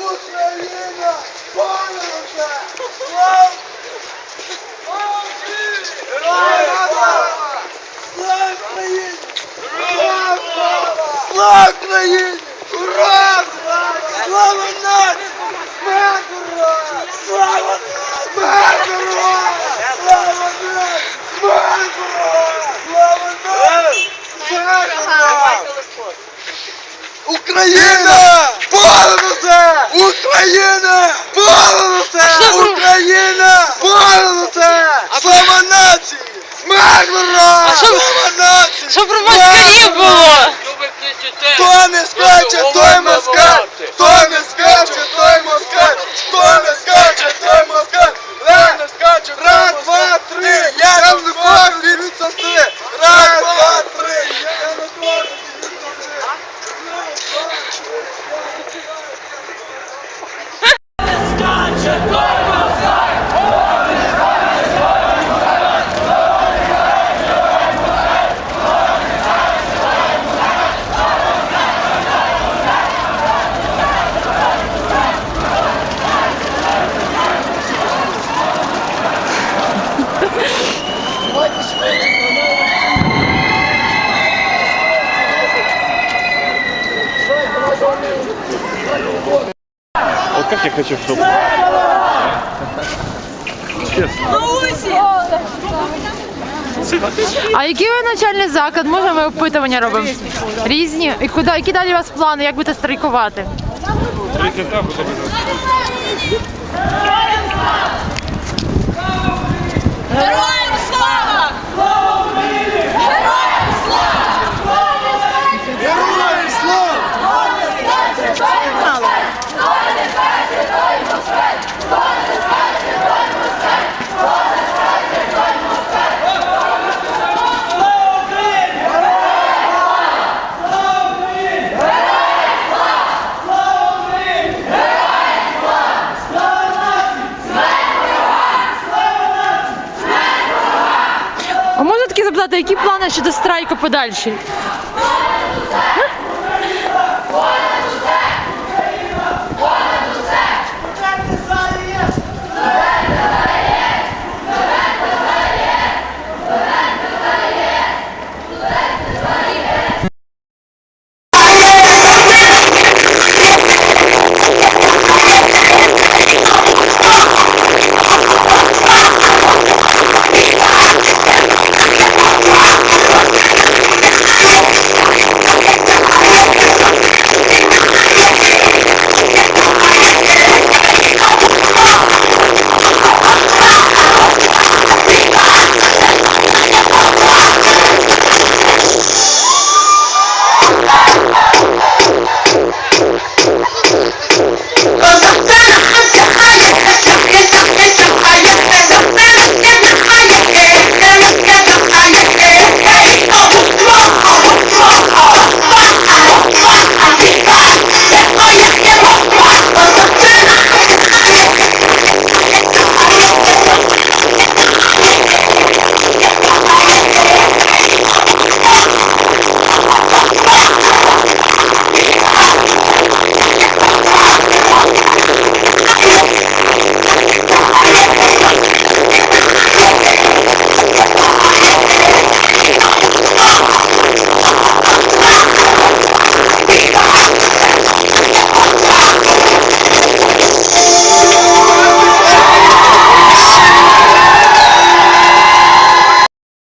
Україна! Понад Слава! Слава Україні! Слава! Україні! Ура! Слава нації! Смерть! Слава! Смерть! Слава нації! Смерть! Слава нації! Смерть! Україна! Понад усе! Україна! Понад! Україна! Понад! Слава нації! Смерть! Слава нації! Щоб про москалів було? Хто не скаче, той москаль! Хто не скаче, Вот как я хочу, чтобы... Честно. А який ви навчальний заклад? Може ми опитування робимо? Різні. І куди, які далі у вас плани? Як будете страйкувати? Героям сказати, які плани щодо страйку подальші?